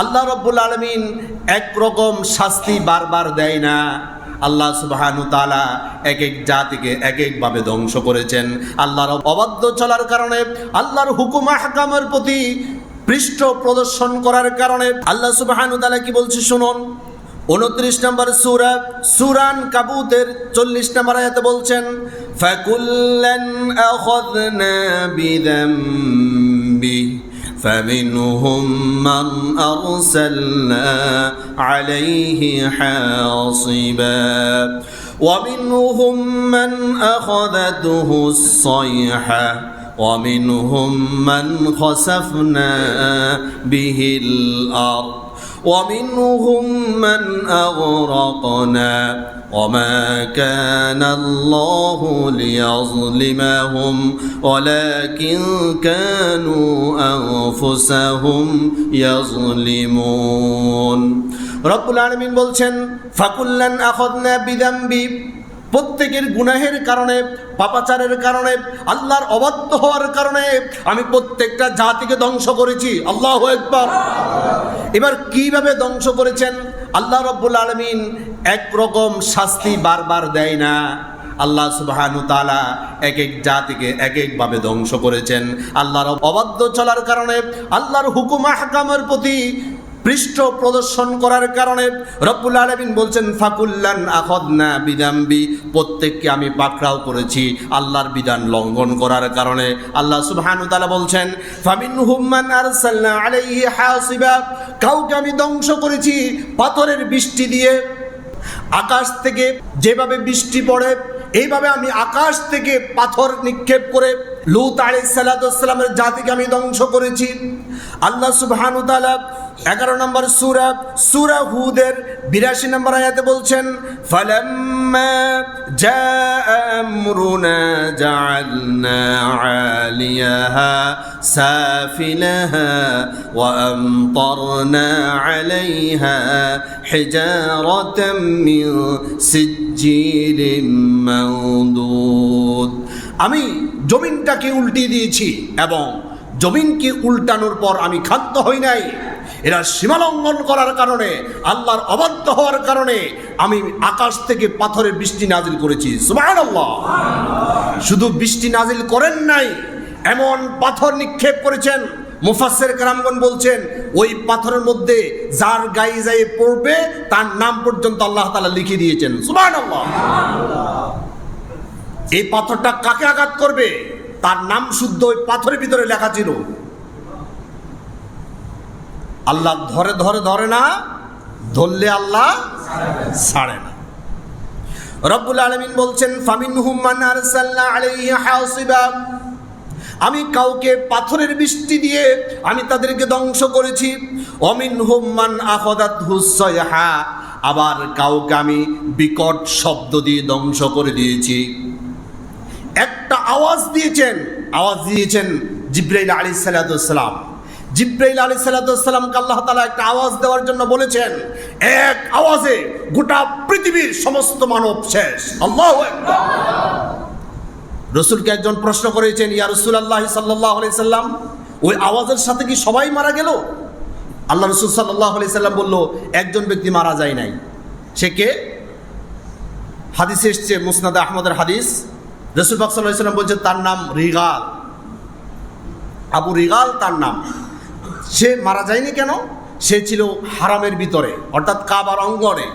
আল্লাহ রব্বুল আলমিন একরকম শাস্তি বারবার দেয় না। আল্লাহ সুবাহানু তালা এক এক জাতিকে এক একভাবে ধ্বংস করেছেন। আল্লাহর অবাধ্য চলার কারণে, আল্লাহর হুকুম হাকামের প্রতি পৃষ্ঠ প্রদর্শন করার কারণে আল্লাহ সুবাহানু তালা কি বলছে শুনুন? উনত্রিশ নম্বর সুরা, সুরান কাবুতের চল্লিশ নম্বর আয়াতে বলছেন, ফাকুল্লান আখাযনা বিযামবি فمنهم من أرسلنا عليه حاصبا. ومنهم من أخذته الصيحة. ومنهم من خسفنا به الأرض. ومنهم من أغرقنا وما كان الله ليظلمهم ولكن كانوا أنفسهم يظلمون رب العالمين বলছেন ফাকুল্লান আখাযনা বিযামবি প্রত্যেকের গুনাহের কারণে, পাপাচারের কারণে, আল্লাহর অবাধ্য হওয়ার কারণে আমি প্রত্যেকটা জাতিকে ধ্বংস করেছি। আল্লাহ একবার এবার কীভাবে ধ্বংস করেছেন? আল্লাহ রব্বুল আলমিন একরকম শাস্তি বারবার দেয় না। আল্লাহ সুবাহানু তালা এক এক জাতিকে এক একভাবে ধ্বংস করেছেন। আল্লাহর অবাধ্য চলার কারণে, আল্লাহর হুকুম হাকামের প্রতি পৃষ্ঠ প্রদর্শন করার কারণে রব্বুল আলমিন বলছেন, ফাকুল্লান আখদনা বিদাম্বি প্রত্যেককে আমি পাকড়াও করেছি, আল্লাহর বিধান লঙ্ঘন করার কারণে। আল্লাহ সুবহানু তাআলা বলছেন ফামিন হুম্মান আরসালনা আলাইহি হাসিবা। কাউকে আমি ধ্বংস করেছি পাথরের বৃষ্টি দিয়ে। আকাশ থেকে যেভাবে বৃষ্টি পড়ে, এইভাবে আমি আকাশ থেকে পাথর নিক্ষেপ করে লুত আলাইসাল্লামের জাতিকে আমি ধ্বংস করেছি। আল্লাহ সুবহানু তাআলা এগারো নম্বর সুরা সুরা হুদের বিরাশি নম্বর আয়াতে বলছেন ফালাম্মা جاء أمرنا جعلنا عاليها سافلها وأمطرنا عليها حجارة من سجيل منضود আমি জমিনটাকে উল্টিয়ে দিয়েছি এবং জমিনকে উল্টানোর পর আমি খাদ্য হই নাই এরা সীমালঙ্ঘন করার কারণে, আল্লাহর অবাধ্য হওয়ার কারণে আমি আকাশ থেকে পাথরের বৃষ্টি নাজিল করেছি। শুধু বৃষ্টি নাজিল করেন নাই, এমন পাথর নিক্ষেপ করেছেন, মুফাসসির কারামগণ বলছেন, ওই পাথরের মধ্যে যার গায়ে যায় পড়বে, তার নাম পর্যন্ত আল্লাহ তালা লিখে দিয়েছেন। সুবহানাল্লাহ। এই পাথরটা কাকে আঘাত করবে? তার নাম শুদ্ধ ওই পাথরের ভিতরে লেখা ছিল। আল্লাহ ধরে ধরে ধরে না, ধরলে আল্লাহ ছাড়ে না। রব্বুল আলমিন বলছেন ফামিন হুম্মান আমি কাউকে পাথরের বৃষ্টি দিয়ে আমি তাদেরকে ধ্বংস করেছি। অমিন হুম্মান আখদাত হুসয়হা আবার কাউকে আমি বিকট শব্দ দিয়ে ধ্বংস করে দিয়েছি। একটা আওয়াজ দিয়েছেন আওয়াজ দিয়েছেন জিব্রাইল আলী সালাতাম জিব্রাইল আলী সালাতামকে আল্লাহ তালা একটা আওয়াজ দেওয়ার জন্য বলেছেন, এক আওয়াজে গোটা পৃথিবীর সমস্ত মানব শেষ। আল্লাহ রসুলকে একজন প্রশ্ন করেছেন, ইয়া রসুল আল্লাহ সাল্লাহ সাল্লাম, ওই আওয়াজের সাথে কি সবাই মারা গেল? আল্লাহ রসুল সাল্লাহ সাল্লাম বলল, একজন ব্যক্তি মারা যায় নাই। সে কে? হাদিসে এসছে, মুসনাদ আহমদের হাদিস। রসুল পাক সাল্লাহ সাল্লাম বলছে তার নাম রিগাল। আবু রিগাল তার নাম। সে মারা যায়নি কেন? সে ছিল হারামের ভিতরে, অর্থাৎ কাবার অঙ্গনে।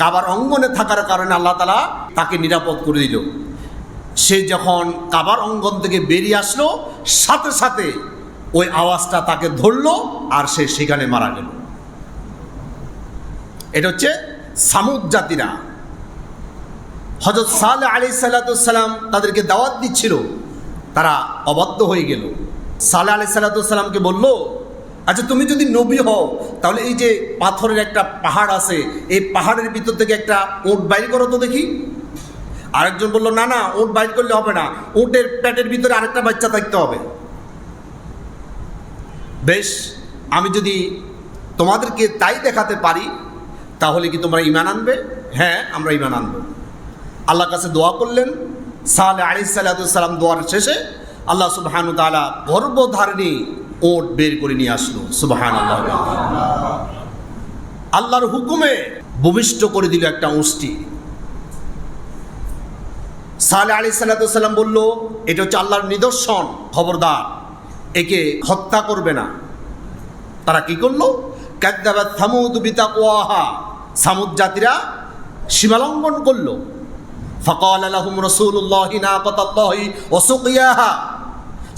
কাবার অঙ্গনে থাকার কারণে আল্লাহ তালা তাকে নিরাপদ করে দিল। সে যখন কাবার অঙ্গন থেকে বেরিয়ে আসলো, সাথে সাথে ওই আওয়াজটা তাকে ধরলো আর সে সেখানে মারা গেল। এটা হচ্ছে সামুদ জাতিরা। হজরত সালে আলি সাল্লাতাম তাদেরকে দাওয়াত দিচ্ছিল, তারা অবাধ্য হয়ে গেল। সালে আলি সাল্লাতামকে বলল আচ্ছা তুমি যদি নবী হও, তাহলে এই যে পাথরের একটা পাহাড় আছে, এই পাহাড়ের ভিতর থেকে একটা ওট বাইর করো তো দেখি। আরেকজন বলল, না না ওট বাইর করলে হবে না ওটের পেটের ভিতরে আরেকটা বাচ্চা থাকতে হবে। বেশ, আমি যদি তোমাদেরকে তাই দেখাতে পারি, তাহলে কি তোমরা ইমান আনবে? হ্যাঁ আমরা ইমান আনব। আল্লাহর কাছে দোয়া করলেন, সালে আলি সাল্লাম দোয়ার শেষে আল্লাহ সুবহানু তাআলা গর্ভধারিণী ওট বের করে নিয়ে আসলো। সুবহান আল্লাহ আল্লাহর হুকুমে ভূমিষ্ঠ করে দিল একটা উষ্টি সালে আলী সাল্লাম বলল, এটা হচ্ছে আল্লাহর নিদর্শন, খবরদার। একে হত্যা করবে না। তারা কি করল? কাদ্দাবাদ থামুদ বিতাকুয়াহা। সামুদ জাতিরা সীমালঙ্ঘন করল। ফকাল আলহুম রসুল্লাহ নাকতাল্লাহি ওসুকিয়াহা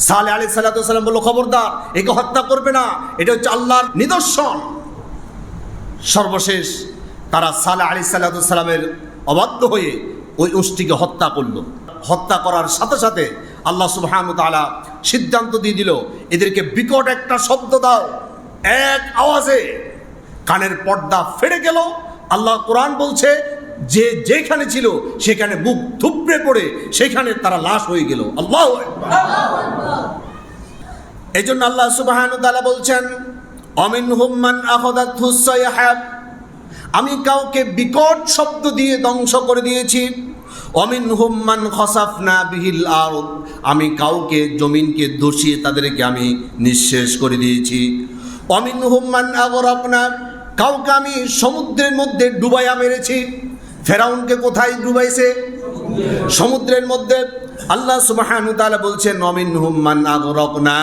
সালে আলী সাল্লাম বলল, খবরদার, একে হত্যা করবে না। এটা হচ্ছে আল্লাহর নিদর্শন। সর্বশেষ তারা সালে আলী সাল্লামের অবাধ্য হয়ে ওই উষ্টিকে হত্যা করল। হত্যা করার সাথে সাথে আল্লাহ সুবহান তাআলা সিদ্ধান্ত দিয়ে দিল, এদেরকে বিকট একটা শব্দ দাও। এক আওয়াজে কানের পর্দা ফেড়ে গেল। আল্লাহ কোরআন বলছে যে যেখানে ছিল সেখানে মুখ থুপড়ে পড়ে সেখানে তারা লাশ হয়ে গেল। আল্লাহ এই জন্য আল্লাহ সুবাহান তালা বলছেন অমিন হুম্মান আহদাত হুসাইহাব আমি কাউকে বিকট শব্দ দিয়ে ধ্বংস করে দিয়েছি। অমিন হুম্মান খসাফনা বিহিল আর আমি কাউকে জমিনকে দোষিয়ে তাদেরকে আমি নিঃশেষ করে দিয়েছি। অমিন হুম্মান আগরকনা কাউকে আমি সমুদ্রের মধ্যে ডুবাইয়া মেরেছি। ফেরাউনকে কোথায় ডুবাইছে? সমুদ্রের মধ্যে। আল্লাহ সুবাহানু তালা বলছেন নমিন হুম্মান আগরক না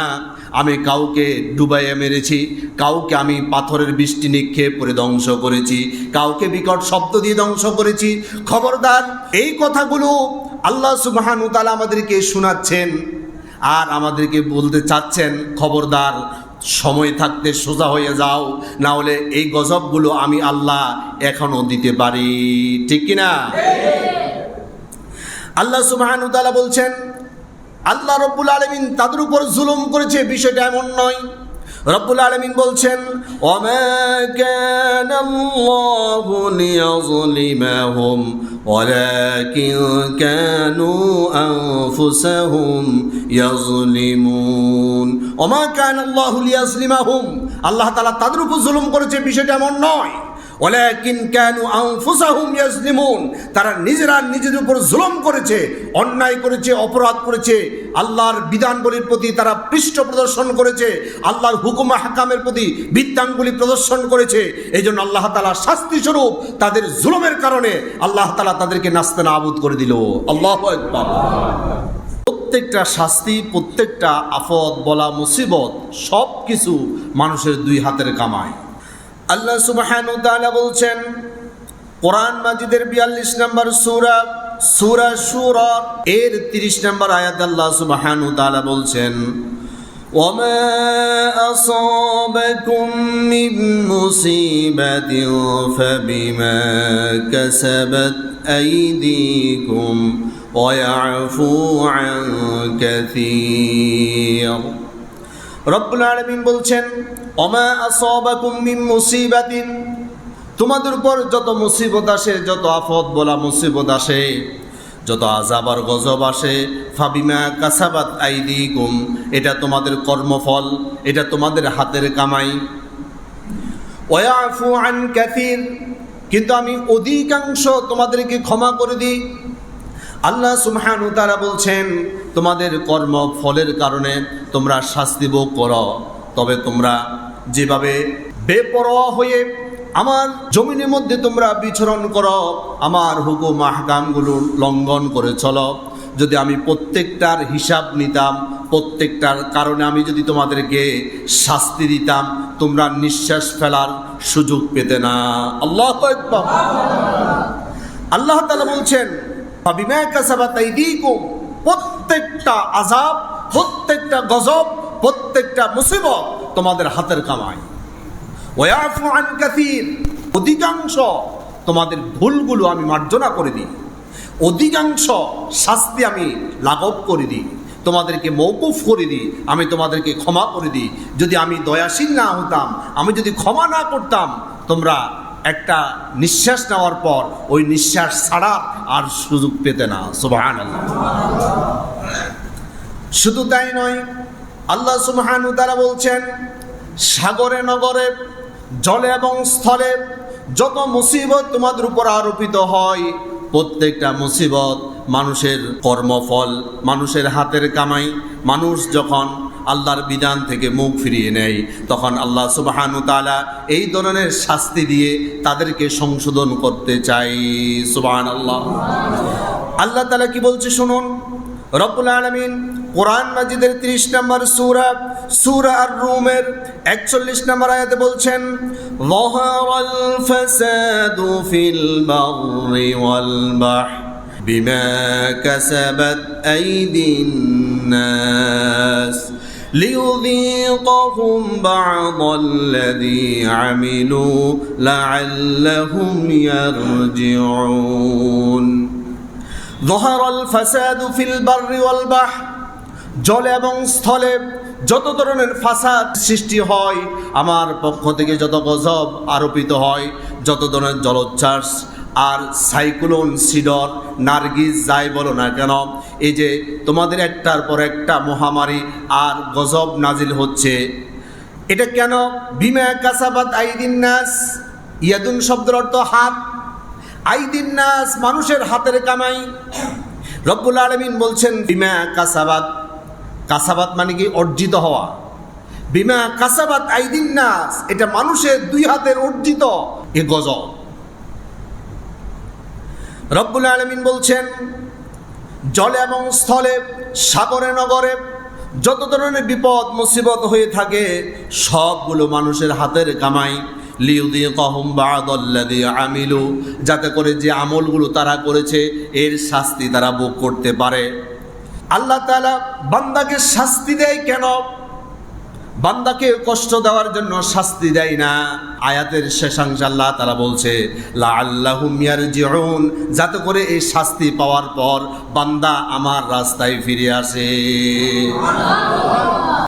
আমি কাউকে ডুবাইয়ে মেরেছি, কাউকে আমি পাথরের বৃষ্টি নিক্ষেপ করে ধ্বংস করেছি, কাউকে বিকট শব্দ দিয়ে ধ্বংস করেছি। খবরদার, এই কথাগুলো আল্লাহ সুবহান তালা আমাদেরকে শোনাচ্ছেন আর আমাদেরকে বলতে চাচ্ছেন, খবরদার সময় থাকতে সোজা হয়ে যাও, না হলে এই গজবগুলো আমি আল্লাহ এখনও দিতে পারি। ঠিক কিনা? আল্লাহ সুবহান বলছেন, আল্লাহ রব্বুল আলমিন তাদের উপর জুলুম করেছে, বিষয়টা এমন নয়। রব্বুল আলমিন বলছেন وَمَا كَانَ اللَّهُ لِيَظْلِمَهُمْ وَلَكِنْ كَانُوا أَنفُسَهُمْ يَظْلِمُونَ وَمَا كَانَ اللَّهُ لِيَظْلِمَهُمْ আল্লাহ তাআলা তাদের উপর জুলুম করেছে বিষয়টা এমন নয় ওয়ালাকিন কানু আনফুসাহুম ইয়াজলিমুন। তারা নিজেরা নিজেদের উপর জুলুম করেছে, অন্যায় করেছে, অপরাধ করেছে। আল্লাহর বিধানগুলির প্রতি তারা পৃষ্ঠ প্রদর্শন করেছে, আল্লাহর হুকুম হাকামের প্রতি বিদ্যাঙ্গুলি প্রদর্শন করেছে। এই জন্য আল্লাহ তালা শাস্তি স্বরূপ তাদের জুলুমের কারণে আল্লাহ তালা তাদেরকে নাস্তে নাবুদ করে দিল। আল্লাহ প্রত্যেকটা শাস্তি, প্রত্যেকটা আফত, বলা, মুসিবত সব কিছু মানুষের দুই হাতের কামায়। আল্লাহ সুবহানাহু ওয়া তাআলা বলছেন কোরআন মাজিদের 42 নম্বর সূরা সূরা শুরা এর 30 নম্বর আয়াত আল্লাহ সুবহানাহু ওয়া তাআলা বলছেন وما أصابكم من مصيبة فبما كسبت أيديكم ويعفو عن كثير রব্বুল আলমিন বলছেন অমা আসবাকুম মিন মুসিবাতিন। তোমাদের উপর যত মুসিবত আসে, যত আফত বলা মুসিবত আসে, যত আজাব আর গজব আসে, ফাবিমা কাসাবাত আইদি গুম এটা তোমাদের কর্মফল, এটা তোমাদের হাতের কামাই। ওয়াফু আন কাসির, কিন্তু আমি অধিকাংশ তোমাদেরকে ক্ষমা করে দিই। আল্লাহ সুবহানু তারা বলছেন তোমাদের কর্ম ফলের কারণে তোমরা শাস্তি ভোগ করো। তবে তোমরা যেভাবে বেপরোয়া হয়ে আমার জমিনের মধ্যে তোমরা বিচরণ করো, আমার হুকুম আহকামগুলো লঙ্ঘন করে চলো। যদি আমি প্রত্যেকটার হিসাব নিতাম, প্রত্যেকটার কারণে আমি যদি তোমাদেরকে শাস্তি দিতাম, তোমরা নিঃশ্বাস ফেলার সুযোগ পেতে না। আল্লাহ। আল্লাহ তালা বলছেন প্রত্যেকটা আজাব প্রত্যেকটা গজব, প্রত্যেকটা মুসিবত তোমাদের হাতের কামাই। অধিকাংশ তোমাদের ভুলগুলো আমি মার্জনা করে দিই। অধিকাংশ শাস্তি আমি লাঘব করে দিই। তোমাদেরকে মৌকুফ করে দিই, আমি তোমাদেরকে ক্ষমা করে দিই। যদি আমি দয়াশীল না হতাম, আমি যদি ক্ষমা না করতাম, তোমরা একটা নিঃশ্বাস নেওয়ার পর ওই নিঃশ্বাস ছাড়া আর সুযোগ পেতে না। সুবাহান শুধু তাই নয়, আল্লাহ সুবহান তারা বলছেন, সাগরে, নগরে, জলে এবং স্থলে যত মুসিবত তোমাদের উপর আরোপিত হয়, প্রত্যেকটা মুসিবত মানুষের কর্মফল, মানুষের হাতের কামাই, মানুষ যখন আল্লাহর বিধান থেকে মুখ ফিরিয়ে নেয় তখন আল্লাহ সুবাহানু তালা এই ধরনের শাস্তি দিয়ে তাদেরকে সংশোধন করতে চাই সুবাহান আল্লাহ আল্লাহ তালা কি বলছে শুনুন রব্বুল আলমিন কোরআন মাজিদের তিরিশ নম্বর সুরা সুরা আর রুমের একচল্লিশ নম্বর আয়াতে বলছেন ظهر الفساد في البر والبحر بما كسبت أيدي الناس ليذيقهم بعض الذي عملوا لعلهم يرجعون ظهر الفساد في البر والبحر জলে এবং স্থলে যত ধরনের ফাসাদ সৃষ্টি হয় আমার পক্ষ থেকে যত গজব আরোপিত হয় যত ধরনের জলোচ্ছ্বাস আর সাইক্লোন সিডর, নার্গিস যাই বলো না কেন, এই যে তোমাদের একটার পর একটা মহামারী আর গজব নাজিল হচ্ছে। এটা কেন? বিমা কাসাবাদ আইদিন নাস, ইয়াদুন শব্দের অর্থ হাত। আইদিন নাস, মানুষের হাতের কামাই। রব্বুল আলমিন বলছেন, বিমা কাসাবাদ কাসাবাত মানে কি? অর্জিত হওয়া। বিমা কাসাবাত আইদিন নাস, এটা মানুষের দুই হাতের অর্জিত এ গজব। রব্বুল আলমিন বলছেন, জলে এবং স্থলে, সাগরে, নগরে যত ধরনের বিপদ, মুসিবত হয়ে থাকে, সবগুলো মানুষের হাতের কামাই। আমিলু, যাতে করে যে আমলগুলো তারা করেছে, এর শাস্তি তারা ভোগ করতে পারে। আল্লাহ তাআলা বান্দাকে শাস্তি দেয় কেন? বান্দাকে কষ্ট দেওয়ার জন্য শাস্তি দেয় না। আয়াতের শেষাংশ আল্লাহ তারা বলছে লা ইয়ারজিউন যাতে করে এই শাস্তি পাওয়ার পর বান্দা আমার রাস্তায় ফিরে আসে।